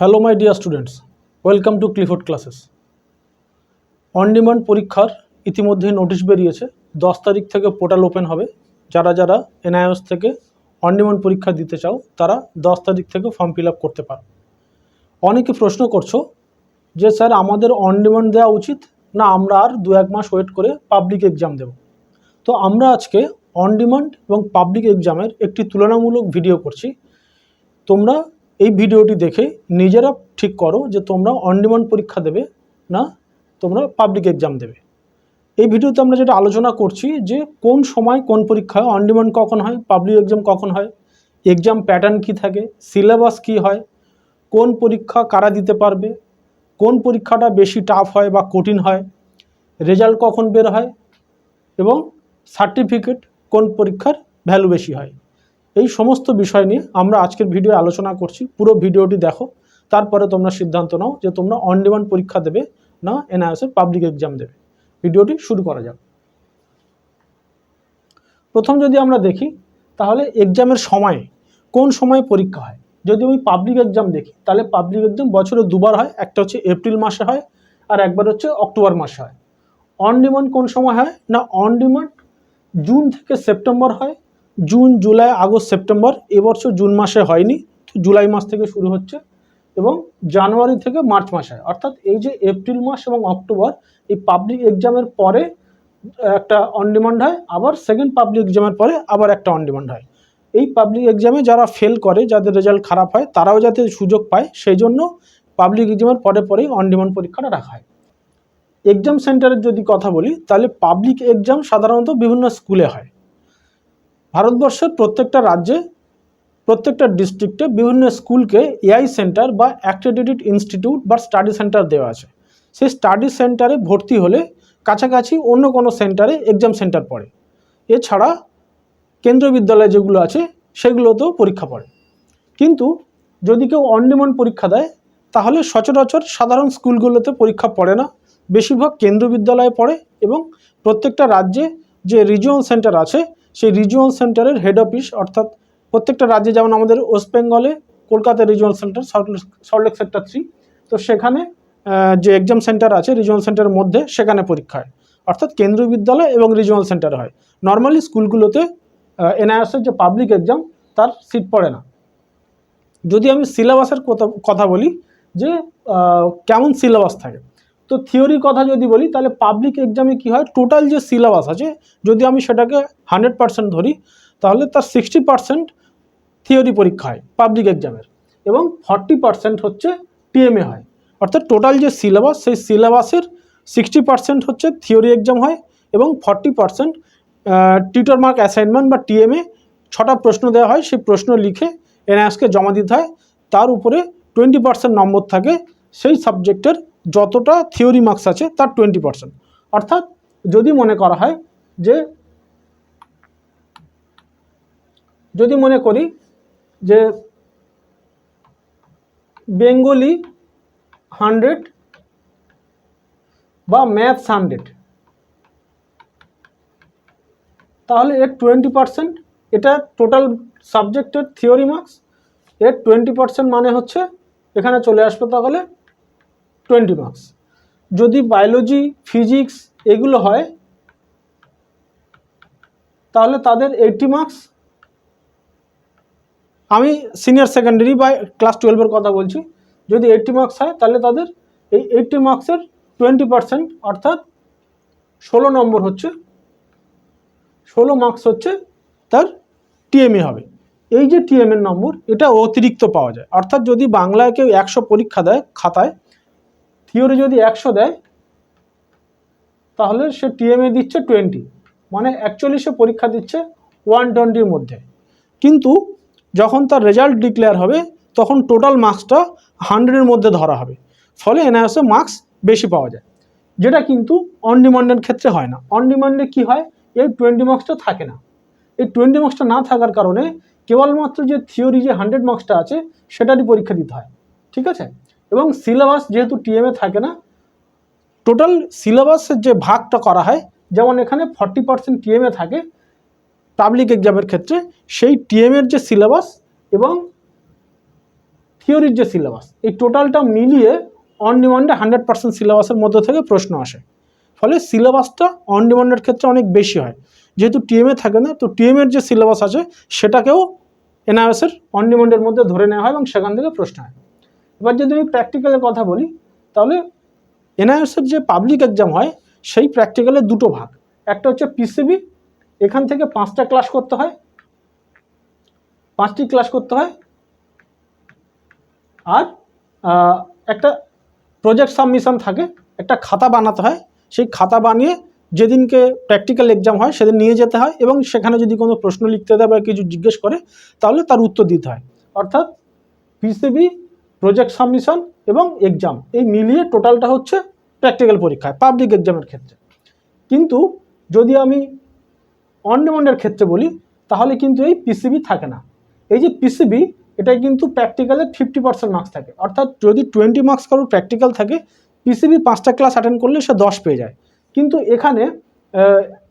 Hello my dear students welcome to Clifford classes on demand পরীক্ষার ইতিমধ্যেই notice বেরিয়েছে। দশ তারিখ থেকে পোর্টাল ওপেন হবে। যারা যারা এনআইএস থেকে অন ডিমান্ড পরীক্ষা দিতে চাও, তারা দশ তারিখ থেকে ফর্ম ফিল আপ করতে পারো। অনেকে প্রশ্ন করছ যে, স্যার, আমাদের অন ডিমান্ড দেওয়া উচিত? না, আমরা আর দু এক মাস ওয়েট করে পাবলিক এক্সাম দেব। তো আমরা আজকে অন ডিমান্ড এবং পাবলিক এক্সামের একটি তুলনামূলক ভিডিও করছি। তোমরা এই ভিডিওটি দেখে নিজেরা ঠিক করো যে তোমরা অন ডিমান্ড পরীক্ষা দেবে না তোমরা পাবলিক এক্সাম দেবে। এই ভিডিওতে আমরা যেটা আলোচনা করছি যে কোন সময় কোন পরীক্ষা হয় অন কখন হয় পাবলিক এক্সাম কখন হয় এক্সাম প্যাটার্ন কি থাকে সিলেবাস কি হয়, কোন পরীক্ষা কারা দিতে পারবে, কোন পরীক্ষাটা বেশি টাফ হয় বা কঠিন হয় রেজাল্ট কখন বের হয় এবং সার্টিফিকেট কোন পরীক্ষার ভ্যালু বেশি হয়। এই সমস্ত বিষয় নিয়ে আমরা আজকের ভিডিও আলোচনা করছি। পুরো ভিডিওটি দেখো, তারপরে তোমরা সিদ্ধান্ত নাও যে তোমরা অন ডিমান্ড পরীক্ষা দেবে না এনআইএসের পাবলিক এক্সাম দেবে। ভিডিওটি শুরু করা যাক। প্রথম যদি আমরা দেখি, তাহলে এক্সামের সময়, কোন সময় পরীক্ষা হয়? যদি আমি পাবলিক এক্সাম দেখি, তাহলে পাবলিক এক্সাম বছরে দুবার হয়, একটা হচ্ছে এপ্রিল মাসে হয়, আর একবার হচ্ছে অক্টোবর মাসে হয়। অন ডিমান্ড কোন সময় হয়? না অন ডিমান্ড জুন থেকে সেপ্টেম্বর হয় জুন, জুলাই, আগস্ট, সেপ্টেম্বর এবছর জুন মাসে হয়নি জুলাই মাস থেকে শুরু হচ্ছে এবং জানুয়ারি থেকে মার্চ মাসে। অর্থাৎ এই যে এপ্রিল মাস এবং অক্টোবর, এই পাবলিক এক্সামের পরে একটা অন ডিমান্ড হয়, আবার সেকেন্ড পাবলিক এক্সামের পরে আবার একটা অন ডিমান্ড হয়। এই পাবলিক এক্সামে যারা ফেল করে, যাদের রেজাল্ট খারাপ হয়, তারাও যাতে সুযোগ পায়, সেই জন্য পাবলিক এক্সামের পরে পরেই অন ডিমান্ড পরীক্ষাটা রাখা হয়। এক্সাম সেন্টারের যদি কথা বলি, তাহলে পাবলিক এক্সাম সাধারণত বিভিন্ন স্কুলে হয়। ভারতবর্ষের প্রত্যেকটা রাজ্যে, প্রত্যেকটা ডিস্ট্রিক্টে বিভিন্ন স্কুলকে এআই সেন্টার বা অ্যাক্রেডিটেড ইনস্টিটিউট বা স্টাডি সেন্টার দেওয়া আছে। সেই স্টাডি সেন্টারে ভর্তি হলে কাছাকাছি অন্য কোনো সেন্টারে এক্সাম সেন্টার পড়ে। এছাড়া কেন্দ্রীয় বিদ্যালয় যেগুলো আছে, সেগুলোতেও পরীক্ষা পড়ে। কিন্তু যদি কেউ অন ডিমান্ড পরীক্ষা দেয়, তাহলে সচরাচর সাধারণ স্কুলগুলোতে পরীক্ষা পড়ে না। বেশিরভাগ কেন্দ্রীয় বিদ্যালয়ে পড়ে এবং প্রত্যেকটা রাজ্যে যে রিজিওনাল সেন্টার আছে সেই রিজিওনাল সেন্টারের হেড অফিস অর্থাৎ প্রত্যেকটা রাজ্যে, যেমন আমাদের ওয়েস্ট বেঙ্গলে Kolkata regional centre Salt Lake sector three তো সেখানে যে এক্সাম সেন্টার আছে রিজিওনাল সেন্টারের মধ্যে সেখানে পরীক্ষা হয়। অর্থাৎ কেন্দ্রীয় বিদ্যালয় এবং রিজিওনাল সেন্টার হয়। নর্মালি স্কুলগুলোতে এনআইএসের যে পাবলিক এক্সাম তার সিট পড়ে না। যদি আমি সিলেবাসের কথা কথা বলি, যে কেমন সিলেবাস থাকে? তো থিওরির কথা যদি বলি, তাহলে পাবলিক এক্সামে কি হয়? টোটাল যে সিলেবাস আছে, যদি আমি সেটাকে হান্ড্রেড পার্সেন্ট ধরি, তাহলে তার সিক্সটি পার্সেন্ট থিওরি পরীক্ষা হয় পাবলিক এক্সামের এবং ফর্টি পার্সেন্ট হচ্ছে টিএমএ হয়। অর্থাৎ টোটাল যে সিলেবাস সেই সিলেবাসের সিক্সটি পার্সেন্ট হচ্ছে থিওরি এক্সাম হয় এবং forty percent tutor mark assignment বা টিএমএ ছটা প্রশ্ন দেওয়া হয়, সেই প্রশ্ন লিখে এনআইএসকে জমা দিতে হয়। তার উপরে টোয়েন্টি পার্সেন্ট নম্বর থাকে সেই সাবজেক্টের যতটা থিওরি মার্কস আছে তার টোয়েন্টি পার্সেন্ট অর্থাৎ যদি মনে করা হয় যে, যদি মনে করি যে বেঙ্গলি হান্ড্রেড বা ম্যাথস হান্ড্রেড তাহলে এর টোয়েন্টি পার্সেন্ট এটা টোটাল সাবজেক্টের থিওরি মার্কস এর টোয়েন্টি পার্সেন্ট মানে হচ্ছে এখানে চলে আসবে তাহলে টোয়েন্টি মার্কস। যদি বায়োলজি, ফিজিক্স এগুলো হয়, তাহলে তাদের এইটটি মার্কস। আমি সিনিয়র সেকেন্ডারি বা ক্লাস টুয়েলভের কথা বলছি, যদি এইটটি মার্কস হয়, তাহলে তাদের এই এইটটি মার্কসের টোয়েন্টি পার্সেন্ট অর্থাৎ ষোলো নম্বর হচ্ছে, ষোলো মার্কস হচ্ছে তার টিএমএ হবে। এই যে টিএমএর নম্বর, এটা অতিরিক্ত পাওয়া যায়। অর্থাৎ যদি বাংলায় কেউ একশো পরীক্ষা দেয় খাতায় থিওরি যদি একশো দেয়, তাহলে সে টিএমএ দিচ্ছে টোয়েন্টি মানে সে পরীক্ষা দিচ্ছে ওয়ান টোয়েন্টির মধ্যে। কিন্তু যখন তার রেজাল্ট ডিক্লেয়ার হবে, তখন টোটাল মার্কসটা হান্ড্রেডের মধ্যে ধরা হবে। ফলে এনআইএসে মার্কস বেশি পাওয়া যায়। যেটা কিন্তু অন ডিমান্ডের ক্ষেত্রে হয় না। অন ডিমান্ডে কী হয়? এই টোয়েন্টি মার্কসটা থাকে না। এই টোয়েন্টি মার্কসটা না থাকার কারণে কেবলমাত্র যে থিওরি যে হান্ড্রেড মার্কসটা আছে, সেটারই পরীক্ষা দিতে হয়। ঠিক আছে? এবং সিলেবাস যেহেতু টিএমএ থাকে না টোটাল সিলেবাসের যে ভাগটা করা হয়, যেমন এখানে ফর্টি পার্সেন্ট টিএমএ থাকে পাবলিক এক্সামের ক্ষেত্রে, সেই টিএমের যে সিলেবাস এবং থিওরির যে সিলেবাস এই টোটালটা মিলিয়ে অন ডিমান্ডে হান্ড্রেড পার্সেন্ট সিলেবাসের মধ্যে থেকে প্রশ্ন আসে। ফলে সিলেবাসটা অন ডিমান্ডের ক্ষেত্রে অনেক বেশি হয়। যেহেতু টিএমএ থাকে না, তো টিএমের যে সিলেবাস আছে, সেটাকেও এনআইএসের অন ডিমান্ডের মধ্যে ধরে নেওয়া হয় এবং সেখান থেকে প্রশ্ন হয় এবার যদি আমি প্র্যাকটিক্যালের কথা বলি, তাহলে এনআইএসের যে পাবলিক এক্সাম হয়, সেই প্র্যাকটিক্যালের দুটো ভাগ। একটা হচ্ছে পিসিবি এখান থেকে পাঁচটা ক্লাস করতে হয়। পাঁচটি ক্লাস করতে হয়। আর একটা প্রজেক্ট সাবমিশন থাকে, একটা খাতা বানাতে হয়। সেই খাতা বানিয়ে যেদিনকে প্র্যাকটিক্যাল এক্সাম হয়, সেদিন নিয়ে যেতে হয় এবং সেখানে যদি কোনো প্রশ্ন লিখতে দেয় বা কিছু জিজ্ঞেস করে, তাহলে তার উত্তর দিতে হয়। অর্থাৎ পিসিবি প্রজেক্ট সাবমিশন এবং এক্সাম এই মিলিয়ে টোটালটা হচ্ছে প্র্যাকটিক্যাল পরীক্ষায় পাবলিক এক্সামের ক্ষেত্রে। কিন্তু যদি আমি অন ডিমান্ডের ক্ষেত্রে বলি, তাহলে কিন্তু এই পিসিবি থাকে না। এই যে পিসিবি এটা কিন্তু প্র্যাকটিক্যালে ফিফটি পার্সেন্ট মার্কস থাকে। অর্থাৎ যদি টোয়েন্টি মার্কস কারোর প্র্যাকটিক্যাল থাকে পিসিবি পাঁচটা ক্লাস অ্যাটেন্ড করলে সে দশ পেয়ে যায়। কিন্তু এখানে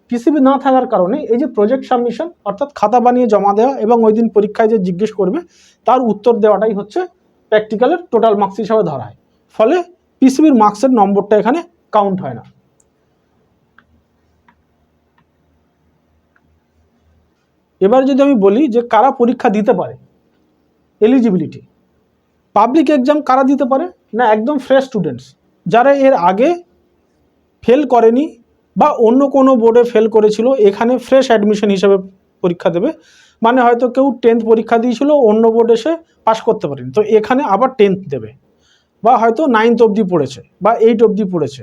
পিসিবি না থাকার কারণে এই যে প্রজেক্ট সাবমিশন অর্থাৎ খাতা বানিয়ে জমা দেওয়া এবং ওই দিন পরীক্ষায় যে জিজ্ঞেস করবে, তার উত্তর দেওয়াটাই হচ্ছে প্র্যাকটিক্যালের টোটাল মার্কস হিসাবে ধরা হয়। ফলে পিসিবির মার্কসের নম্বরটা এখানে কাউন্ট হয় না। এবার যদি আমি বলি যে কারা পরীক্ষা দিতে পারে? এলিজিবিলিটি পাবলিক এক্সাম কারা দিতে পারে? না, একদম ফ্রেশ স্টুডেন্টস যারা এর আগে ফেল করেনি বা অন্য কোনো বোর্ডে ফেল করেছিল, এখানে ফ্রেশ অ্যাডমিশন হিসাবে পরীক্ষা দেবে। মানে হয়তো কেউ টেন্থ পরীক্ষা দিয়েছিল, অন্য বোর্ডে সে পাশ করতে পারেনি। তো এখানে আবার টেন্থ দেবে। বা হয়তো নাইনথ অবধি পড়েছে, বা এইট অবধি পড়েছে,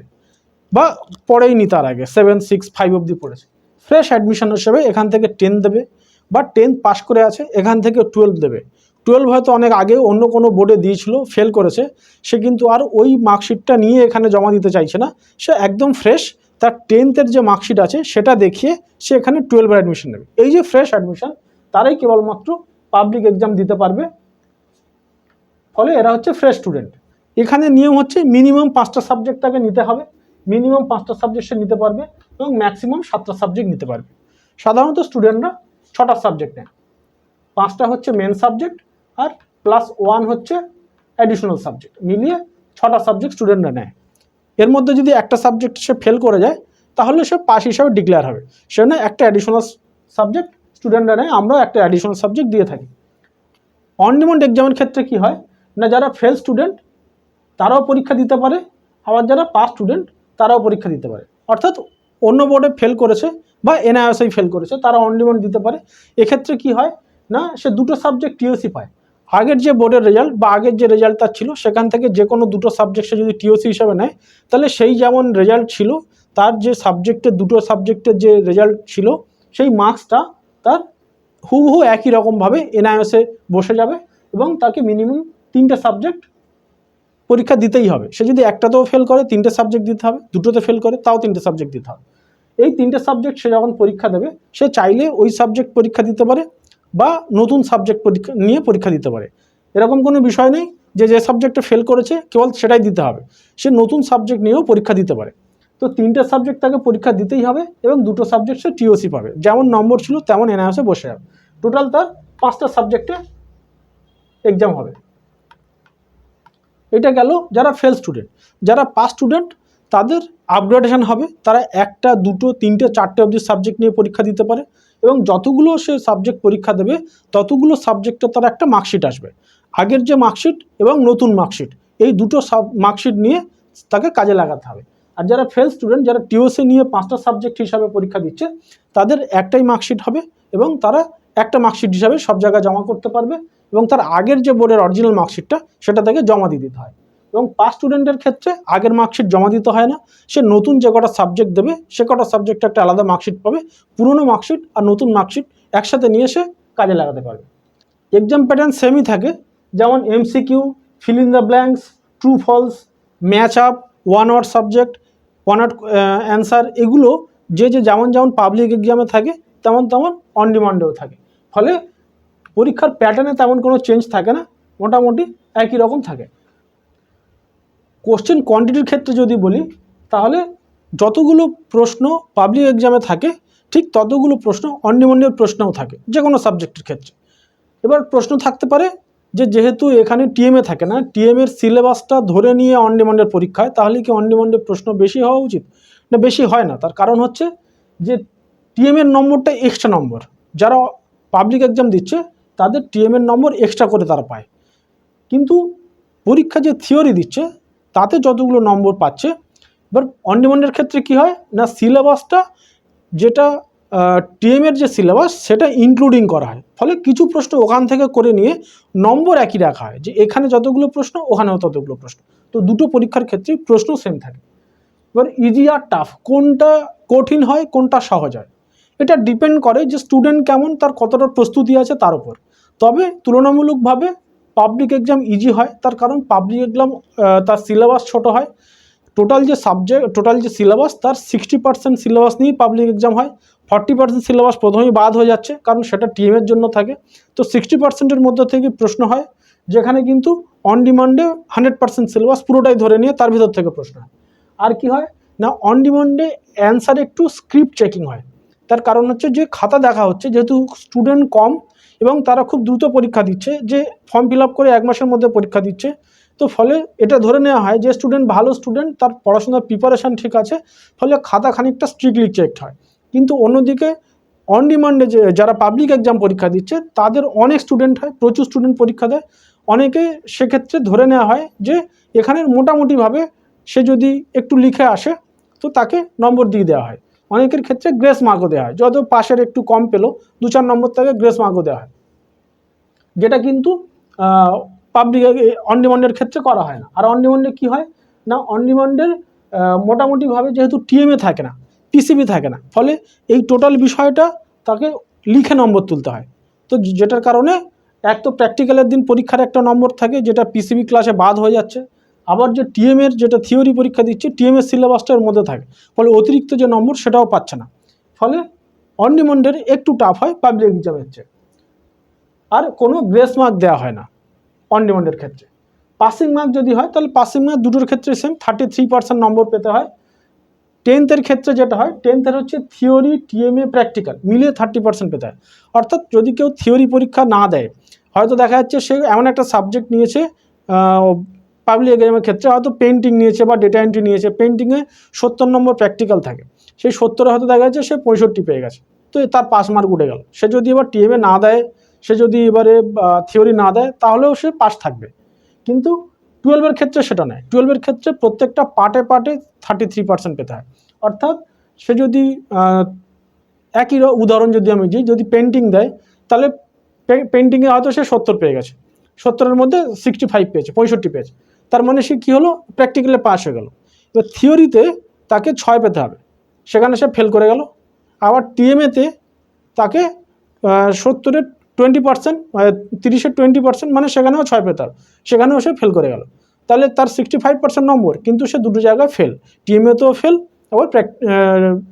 বা পড়েইনি তার আগে সেভেন সিক্স ফাইভ অবধি পড়েছে। ফ্রেশ অ্যাডমিশন হিসেবে এখান থেকে টেন্থ দেবে, বা টেন্থ পাস করে আছে, এখান থেকে টুয়েলভ দেবে। টুয়েলভ হয়তো অনেক আগে অন্য কোনো বোর্ডে দিয়েছিল ফেল করেছে, সে কিন্তু আর ওই মার্কশিটটা নিয়ে এখানে জমা দিতে চাইছে না। সে একদম ফ্রেশ তার টেন্থের যে মার্কশিট আছে, সেটা দেখিয়ে সে এখানে টুয়েলভের অ্যাডমিশন নেবে। এই যে ফ্রেশ অ্যাডমিশন তারাই কেবলমাত্র পাবলিক এক্সাম দিতে পারবে। ফলে এরা হচ্ছে ফ্রেশ স্টুডেন্ট এখানে নিয়ম হচ্ছে মিনিমাম পাঁচটা সাবজেক্ট তাকে নিতে হবে। মিনিমাম পাঁচটা সাবজেক্ট সে নিতে পারবে এবং ম্যাক্সিমাম সাতটা সাবজেক্ট নিতে পারবে। সাধারণত স্টুডেন্টরা ছটা সাবজেক্ট নেয়। পাঁচটা হচ্ছে মেন সাবজেক্ট আর প্লাস ওয়ান হচ্ছে অ্যাডিশনাল সাবজেক্ট মিলিয়ে ছটা সাবজেক্ট স্টুডেন্টরা নেয়। এর মধ্যে যদি একটা সাবজেক্ট সে ফেল করে যায়, তাহলে সে পাস হিসাবে ডিক্লেয়ার হবে। সেজন্য একটা অ্যাডিশনাল সাবজেক্ট স্টুডেন্টরা নেয়, আমরাও একটা অ্যাডিশনাল সাবজেক্ট দিয়ে থাকি। অন ডিমান্ড এক্সামের ক্ষেত্রে কি হয়? না, যারা ফেল স্টুডেন্ট তারাও পরীক্ষা দিতে পারে, আবার যারা পাস স্টুডেন্ট তারাও পরীক্ষা দিতে পারে। অর্থাৎ অন্য বোর্ডে ফেল করেছে বা এনআইএসআই ফেল করেছে, তারা অন ডিমান্ড দিতে পারে। এক্ষেত্রে কি হয়? না, সে দুটো সাবজেক্ট টিওসি পায়। আগের যে বোর্ডের রেজাল্ট বা আগের যে রেজাল্ট তার ছিল, সেখান থেকে যে কোনো দুটো সাবজেক্ট সে যদি টিওসি হিসাবে নেয়, তাহলে সেই যেমন রেজাল্ট ছিল, তার যে সাবজেক্টের দুটো সাবজেক্টের যে রেজাল্ট ছিল, সেই মার্কসটা তার হুবহু একই রকমভাবে এনআইএসে বসে যাবে এবং তাকে মিনিমাম তিনটে সাবজেক্ট পরীক্ষা দিতেই হবে। সে যদি একটাতেও ফেল করে, তিনটে সাবজেক্ট দিতে হবে, দুটোতে ফেল করে, তাও তিনটে সাবজেক্ট দিতে হবে। এই তিনটে সাবজেক্ট সে যখন পরীক্ষা দেবে, সে চাইলে ওই সাবজেক্ট পরীক্ষা দিতে পারে বা নতুন সাবজেক্ট পরীক্ষা নিয়ে পরীক্ষা দিতে পারে। এরকম কোনো বিষয় নেই যে যে সাবজেক্টে ফেল করেছে, কেবল সেটাই দিতে হবে। সে নতুন সাবজেক্ট নিয়েও পরীক্ষা দিতে পারে। তো তিনটে সাবজেক্ট তাকে পরীক্ষা দিতেই হবে এবং দুটো সাবজেক্ট সে টিওসি পাবে। যেমন নম্বর ছিল, তেমন এনআইএসে বসে যাবে টোটাল তার পাঁচটা সাবজেক্টে এক্সাম হবে। এটা গেল যারা ফেল স্টুডেন্ট যারা পাস স্টুডেন্ট তাদের আপগ্রেডেশন হবে। তারা একটা, দুটো, তিনটে, চারটে অবধি সাবজেক্ট নিয়ে পরীক্ষা দিতে পারে এবং যতগুলো সে সাবজেক্ট পরীক্ষা দেবে, ততগুলো সাবজেক্টে তার একটা মার্কশিট আসবে। আগের যে মার্কশিট এবং নতুন মার্কশিট এই দুটো সাব মার্কশিট নিয়ে তাকে কাজে লাগাতে হবে। আর যারা ফেল স্টুডেন্ট যারা টিওসি নিয়ে পাঁচটা সাবজেক্ট হিসাবে পরীক্ষা দিচ্ছে, তাদের একটাই মার্কশিট হবে এবং তারা একটা মার্কশিট হিসাবে সব জায়গায় জমা করতে পারবে এবং তার আগের যে বোর্ডের অরিজিনাল মার্কশিটটা সেটা তাকে জমা দিয়ে দিতে হয়। এবং পাস স্টুডেন্টের ক্ষেত্রে আগের মার্কশিট জমা দিতে হয় না। সে নতুন যে কটা সাবজেক্ট দেবে, সে কটা সাবজেক্টে একটা আলাদা মার্কশিট পাবে, পুরনো মার্কশিট আর নতুন মার্কশিট একসাথে নিয়ে সে কাজে লাগাতে পারবে। এক্সাম প্যাটার্ন সেমই থাকে, যেমন MCQ fill in the blanks true false match up one word subject one answer এগুলো যে যে যেমন যেমন পাবলিক এক্সামে থাকে, তেমন তেমন অন ডিমান্ডেও থাকে। ফলে পরীক্ষার প্যাটার্নে তেমন কোনো চেঞ্জ থাকে না, মোটামুটি একই রকম থাকে। কোশ্চেন কোয়ান্টিটির ক্ষেত্রে যদি বলি, তাহলে যতগুলো প্রশ্ন পাবলিক এক্সামে থাকে, ঠিক ততগুলো প্রশ্ন অন ডিমান্ডের প্রশ্নও থাকে যে কোনো সাবজেক্টের ক্ষেত্রে। এবার প্রশ্ন থাকতে পারে যে যেহেতু এখানে টিএমএ থাকে না টিএম এর সিলেবাসটা ধরে নিয়ে অন ডিমান্ডের পরীক্ষা হয় তাহলে কি অন ডিমান্ডের প্রশ্ন বেশি হওয়া উচিত? না, বেশি হয় না। তার কারণ হচ্ছে যে টিএম এর নম্বরটা এক্সট্রা নম্বর যারা পাবলিক এক্সাম দিচ্ছে, তাদের টিএম এর নম্বর এক্সট্রা করে তারা পায়। কিন্তু পরীক্ষা যে থিওরি দিচ্ছে, তাতে যতগুলো নম্বর পাচ্ছে, এবার অন ডিমান্ডের ক্ষেত্রে কি হয়? না, সিলেবাসটা যেটা টিএম এর যে সিলেবাস, সেটা ইনক্লুডিং করা হয়। ফলে কিছু প্রশ্ন ওখান থেকে করে নিয়ে নম্বর একই রাখা হয়, যে এখানে যতগুলো প্রশ্ন, ওখানেও ততগুলো প্রশ্ন। তো দুটো পরীক্ষার ক্ষেত্রে প্রশ্ন সেম থাকে। এবার ইজি আর টাফ কোনটা কঠিন হয়, কোনটা সহজ হয়? এটা ডিপেন্ড করে যে স্টুডেন্ট কেমন, তার কতটা প্রস্তুতি আছে তার উপর। তবে তুলনামূলকভাবে পাবলিক এক্সাম ইজি হয়, তার কারণ পাবলিক এক্সাম তার সিলেবাস ছোট হয়। টোটাল যে সাবজেক্ট টোটাল যে সিলেবাস তার সিক্সটি পার্সেন্ট সিলেবাস নিয়েই পাবলিক এক্সাম হয়। ফর্টি পার্সেন্ট সিলেবাস প্রথমেই বাদ হয়ে যাচ্ছে, কারণ সেটা টিএমের জন্য থাকে। তো সিক্সটি পার্সেন্টের মধ্যে থেকে প্রশ্ন হয়, যেখানে কিন্তু অন ডিমান্ডে হান্ড্রেড পার্সেন্ট সিলেবাস পুরোটাই ধরে নিয়ে তার ভিতর থেকে প্রশ্ন হয়। আর কি হয়? না অন ডিমান্ডে অ্যান্সার একটু স্ক্রিপ্ট চেকিং হয়। তার কারণ হচ্ছে যে খাতা দেখা হচ্ছে, যেহেতু স্টুডেন্ট কম এবং তারা খুব দ্রুত পরীক্ষা দিচ্ছে যে ফর্ম ফিল আপ করে এক মাসের মধ্যে পরীক্ষা দিচ্ছে। তো ফলে এটা ধরে নেওয়া হয় যে স্টুডেন্ট ভালো স্টুডেন্ট তার পড়াশোনার প্রিপারেশান ঠিক আছে, ফলে খাতা খানিকটা স্ট্রিক্টলি চেকড হয়। কিন্তু অন্যদিকে অন ডিমান্ডে যে যারা পাবলিক এক্সাম পরীক্ষা দিচ্ছে, তাদের অনেক স্টুডেন্ট হয়, প্রচুর স্টুডেন্ট পরীক্ষা দেয়। অনেকে সেক্ষেত্রে ধরে নেওয়া হয় যে এখানে মোটামুটিভাবে সে যদি একটু লিখে আসে, তো তাকে নম্বর দিয়ে দেওয়া হয়। অনেকের ক্ষেত্রে গ্রেস মার্কও দেওয়া হয়। যত পাশের একটু কম পেল, দু চার নম্বর থেকে গ্রেস মার্কও দেওয়া হয়। যেটা কিন্তু পাবলিক অন ডিমান্ডের ক্ষেত্রে করা হয় না। আর অন ডিমান্ডে কী হয় না অন ডিমান্ডের মোটামুটিভাবে যেহেতু টিএমএ থাকে না পিসিবি থাকে না, ফলে এই টোটাল বিষয়টা তাকে লিখে নম্বর তুলতে হয়। তো যেটার কারণে, এক তো প্র্যাকটিক্যালের দিন পরীক্ষার একটা নম্বর থাকে, যেটা পিসিবি ক্লাসে বাদ হয়ে যাচ্ছে। আবার যে টিএমের যেটা থিওরি পরীক্ষা দিচ্ছে টিএমের সিলেবাসটা এর মধ্যে থাকে। ফলে অতিরিক্ত যে নম্বর, সেটাও পাচ্ছে না। ফলে অন একটু টাফ হয় পাবলিক এক্সামের চেয়ে। আর কোনো গ্রেস মার্ক দেওয়া হয় না অন ক্ষেত্রে। পাসিং মার্ক যদি হয়, তাহলে পাসিং মার্ক দুটোর ক্ষেত্রে সেম থার্টি থ্রি পার্সেন্ট নম্বর পেতে হয়। টেন্থের ক্ষেত্রে যেটা হয় টেন্থের হচ্ছে থিওরি টিএমএ প্র্যাকটিক্যাল মিলিয়ে থার্টি পার্সেন্ট পেতে হয়। অর্থাৎ যদি কেউ থিওরি পরীক্ষা না দেয়, হয়তো দেখা যাচ্ছে সে এমন একটা সাবজেক্ট নিয়েছে পাবলিক এক্সামের ক্ষেত্রে হয়তো পেন্টিং নিয়েছে বা ডেটা এন্ট্রি নিয়েছে পেন্টিংয়ে সত্তর নম্বর প্র্যাকটিক্যাল থাকে। সেই সত্তরে হয়তো দেখা যাচ্ছে সে পঁয়ষট্টি পেয়ে গেছে। তো তার পাস মার্ক উঠে গেল। সে যদি এবার টিএমএ না দেয়, সে যদি এবারে থিওরি না দেয়, তাহলেও সে পাস থাকবে। কিন্তু টুয়েলভের ক্ষেত্রে সেটা নয়। টুয়েলভের ক্ষেত্রে প্রত্যেকটা পার্টে পার্টে থার্টি থ্রি পার্সেন্ট পেতে হয়। অর্থাৎ সে যদি একই উদাহরণ যদি আমি দিই, যদি পেন্টিং দেয়, তাহলে পেন্টিংয়ে হয়তো সে সত্তর পেয়ে গেছে। সত্তরের মধ্যে সিক্সটি ফাইভ পেয়েছে, পঁয়ষট্টি পেয়েছে। তার মানে সে কী হলো? প্র্যাকটিক্যালে পাস হয়ে গেল। এবার থিওরিতে তাকে ছয় পেতে হবে। সেখানে সে ফেল করে গেল। আবার টিএমএতে তাকে সত্তরের টোয়েন্টি পার্সেন্ট তিরিশের টোয়েন্টি পার্সেন্ট মানে সেখানেও ছয় পেতে হবে। সেখানেও সে ফেল করে গেল। তাহলে তার সিক্সটি ফাইভ পার্সেন্ট নম্বর কিন্তু সে দুটো জায়গায় ফেল টিএমএতেও ফেল আবার প্র্যাক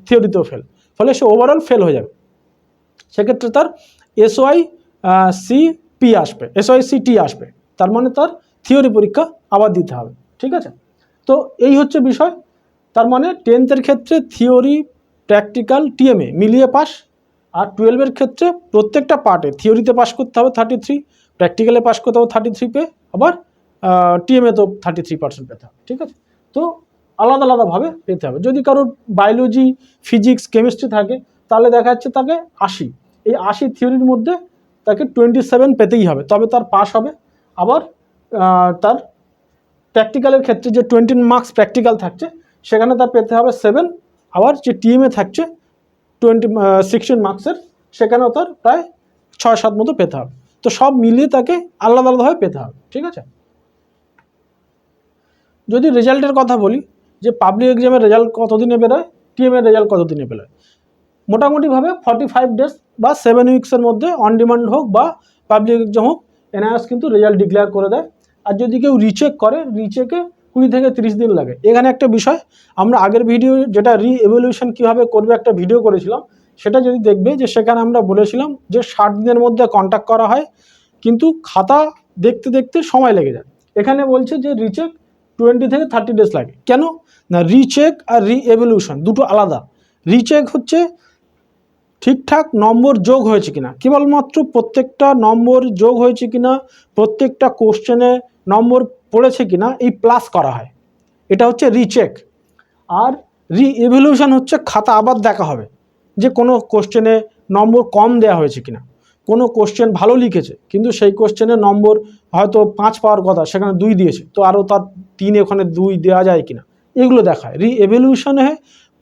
থিওরিতেও ফেল ফলে সে ওভারঅল ফেল হয়ে যাবে। সেক্ষেত্রে তার এসওয়াই সি পি আসবে। এসওয়াই সি টি আসবে। তার মানে তার থিওরি পরীক্ষা আবার দিতে হবে, ঠিক আছে? তো এই হচ্ছে বিষয়। তার মানে টেন্থের ক্ষেত্রে থিওরি, প্র্যাকটিক্যাল, টিএমএ মিলিয়ে পাস, আর টুয়েলভের ক্ষেত্রে প্রত্যেকটা পার্টে থিওরিতে পাস করতে হবে থার্টি থ্রি প্র্যাকটিক্যালে পাস করতে হবে থার্টি থ্রি পে আবার টিএমএ তো থার্টি থ্রি পার্সেন্ট পেতে হবে, ঠিক আছে? তো আলাদা আলাদাভাবে পেতে হবে। যদি কারোর বায়োলজি ফিজিক্স কেমিস্ট্রি থাকে, তাহলে দেখা যাচ্ছে তাকে আশি। এই আশি থিওরির মধ্যে তাকে টোয়েন্টি সেভেন পেতেই হবে, তবে তার পাস হবে। আবার তার প্র্যাকটিক্যালের ক্ষেত্রে যে টোয়েন্টি মার্কস প্র্যাকটিক্যাল থাকছে, সেখানে তার পেতে হবে সেভেন আবার যে টিএমএ থাকছে টোয়েন্টি সিক্সটিন মার্কসের সেখানেও তার প্রায় ছয়, সাত মতো পেতে হবে। তো সব মিলিয়ে তাকে আলাদা আলাদাভাবে পেতে হবে, ঠিক আছে? যদি রেজাল্টের কথা বলি, যে পাবলিক এক্সামের রেজাল্ট কতদিনে বেরোয় টিএমের রেজাল্ট কতদিনে বেরোয়? মোটামুটিভাবে ফর্টি ফাইভ ডেজ বা সেভেন উইক্সের মধ্যে অন ডিমান্ড হোক বা পাবলিক এক্সাম হোক এনআইএস কিন্তু রেজাল্ট ডিক্লেয়ার করে দেয়। আর যদি কেউ রিচেক করে রিচেকে কুড়ি থেকে তিরিশ দিন লাগে। এখানে একটা বিষয়, আমরা আগের ভিডিও যেটা রি এভলিউশন কীভাবে করবে একটা ভিডিও করেছিলাম, সেটা যদি দেখবে যে সেখানে আমরা বলেছিলাম যে ষাট দিনের মধ্যে কন্ট্যাক্ট করা হয়, কিন্তু খাতা দেখতে দেখতে সময় লেগে যায়। এখানে বলছে যে রিচেক টোয়েন্টি থেকে থার্টি ডেজ লাগে। কেন? না রিচেক আর রি এভলিউশন দুটো আলাদা। রিচেক হচ্ছে ঠিকঠাক নম্বর যোগ হয়েছে কিনা। কেবলমাত্র প্রত্যেকটা নম্বর যোগ হয়েছে কিনা, প্রত্যেকটা কোশ্চেনে নম্বর পড়েছে কি না এই প্লাস করা হয়। এটা হচ্ছে রিচেক আর রি এভলিউশন হচ্ছে খাতা আবার দেখা হবে যে কোনো কোশ্চেনে নম্বর কম দেওয়া হয়েছে কিনা। কোনো কোশ্চেন ভালো লিখেছে, কিন্তু সেই কোশ্চেনের নম্বর হয়তো পাঁচ পাওয়ার কথা, সেখানে দুই দিয়েছে, তো আরও তার তিন ওখানে দুই দেওয়া যায় কিনা। এগুলো দেখায় রি এভলিউশনে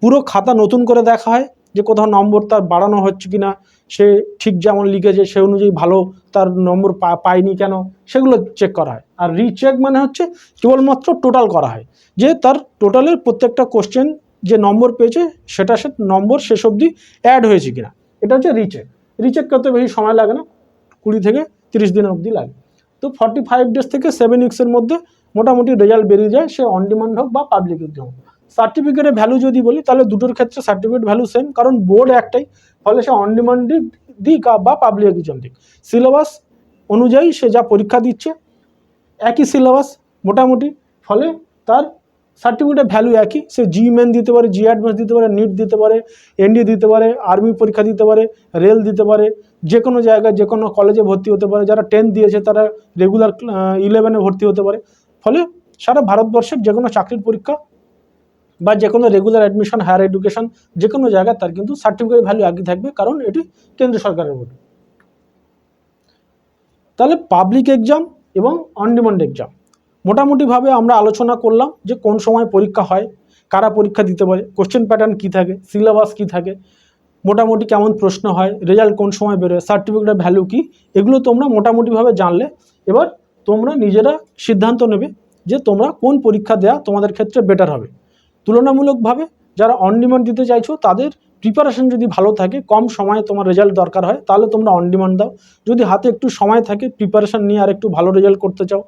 পুরো খাতা নতুন করে দেখা হয় যে কোথাও নম্বর তার বাড়ানো হচ্ছে কিনা সে ঠিক যেমন লিখেছে, সে অনুযায়ী ভালো, তার নম্বর পায়নি কেন, সেগুলো চেক করা হয়। আর রিচেক মানে হচ্ছে কেবলমাত্র টোটাল করা হয়। যে তার টোটালের প্রত্যেকটা কোশ্চেন যে নম্বর পেয়েছে, সেটা সে নম্বর শেষ অবধি অ্যাড হয়েছে কিনা। এটা হচ্ছে রিচেক রিচেক করতে বেশি সময় লাগে না, কুড়ি থেকে তিরিশ দিন অবধি লাগে। তো ফর্টি ফাইভ ডেজ থেকে সেভেন উইক্সের মধ্যে মোটামুটি রেজাল্ট বেরিয়ে যায়, সে অন ডিমান্ড হোক বা পাবলিক এক্সাম হোক। সার্টিফিকেটের ভ্যালু যদি বলি, তাহলে দুটোর ক্ষেত্রে সার্টিফিকেট ভ্যালু সেম কারণ বোর্ড একটাই, ফলে সে অন দিক বা পাবলিক এক্সাম দিক। সিলেবাস অনুযায়ী সে যা পরীক্ষা দিচ্ছে, একই সিলেবাস মোটামুটি, ফলে তার সার্টিফিকেটের ভ্যালু একই। সে জি মেন দিতে পারে জি অ্যাডভান্স দিতে পারে নিট দিতে পারে এনডি দিতে পারে আর্মি পরীক্ষা দিতে পারে রেল দিতে পারে যে কোনো জায়গায় যে কোনো কলেজে ভর্তি হতে পারে, যারা টেন্থ দিয়েছে, তারা রেগুলার ইলেভেনে ভর্তি হতে পারে। ফলে সারা ভারতবর্ষের যে কোনো চাকরির পরীক্ষা বা যে কোনো রেগুলার অ্যাডমিশন হায়ার এডুকেশন যে কোনো জায়গায় তার কিন্তু সার্টিফিকেট ভ্যালু আগে থাকবে, কারণ এটি কেন্দ্র সরকারের বোর্ড তাহলে পাবলিক এক্সাম এবং অন ডিমান্ড এক্সাম মোটামুটিভাবে আমরা আলোচনা করলাম যে কোন সময় পরীক্ষা হয়, কারা পরীক্ষা দিতে পারে কোশ্চেন প্যাটার্ন কী থাকে সিলেবাস কী থাকে, মোটামুটি কেমন প্রশ্ন হয় রেজাল্ট কোন সময় বেরোয় সার্টিফিকেটের ভ্যালু কী, এগুলো তোমরা মোটামুটিভাবে জানলে, এবার তোমরা নিজেরা সিদ্ধান্ত নেবে যে তোমরা কোন পরীক্ষা দেওয়া তোমাদের ক্ষেত্রে বেটার হবে। তুলনামূলকভাবে যারা অন ডিমান্ড দিতে চাইছো, তাদের প্রিপারেশন যদি ভালো থাকে, কম সময়ে তোমার রেজাল্ট দরকার হয়, তাহলে তোমরা অন ডিমান্ড দাও। যদি হাতে একটু সময় থাকে প্রিপারেশন নিয়ে আর একটু ভালো রেজাল্ট করতে চাও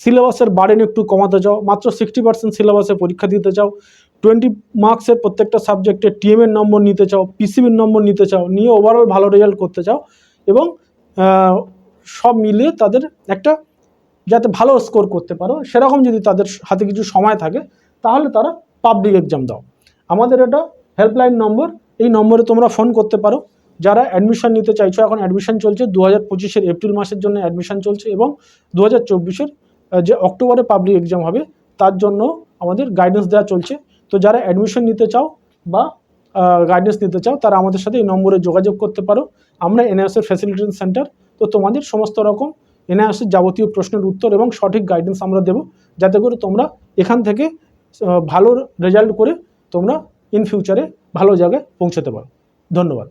সিলেবাসের বার্ডেন একটু কমাতে চাও, মাত্র সিক্সটি পার্সেন্ট সিলেবাসে পরীক্ষা দিতে চাও টোয়েন্টি মার্কসের প্রত্যেকটা সাবজেক্টে টিএমের নম্বর নিতে চাও পিসিবির নম্বর নিতে চাও, নিয়ে ওভারঅল ভালো রেজাল্ট করতে চাও এবং সব মিলিয়ে তাদের একটা যাতে ভালো স্কোর করতে পারো, সেরকম যদি তাদের হাতে কিছু সময় থাকে, তাহলে তারা পাবলিক এক্সাম দাও। আমাদের এটা হেল্পলাইন নম্বর এই নম্বরে তোমরা ফোন করতে পারো। যারা অ্যাডমিশন নিতে চাইছো, এখন অ্যাডমিশন চলছে দু হাজার পঁচিশের এপ্রিল মাসের জন্য অ্যাডমিশন চলছে এবং দু হাজার চব্বিশের যে অক্টোবরে পাবলিক এক্সাম হবে, তার জন্য আমাদের গাইডেন্স দেওয়া চলছে। তো যারা অ্যাডমিশন নিতে চাও বা গাইডেন্স নিতে চাও, তারা আমাদের সাথে এই নম্বরে যোগাযোগ করতে পারো। আমরা এনআইএসের ফ্যাসিলিটেশন সেন্টার তো তোমাদের সমস্ত রকম এনআইএসের যাবতীয় প্রশ্নের উত্তর এবং সঠিক গাইডেন্স আমরা দেবো। যাতে করে তোমরা এখান থেকে ভালো রেজাল্ট করে তোমরা ইন ফিউচারে ভালো জায়গায় পৌঁছাতে পারো। ধন্যবাদ।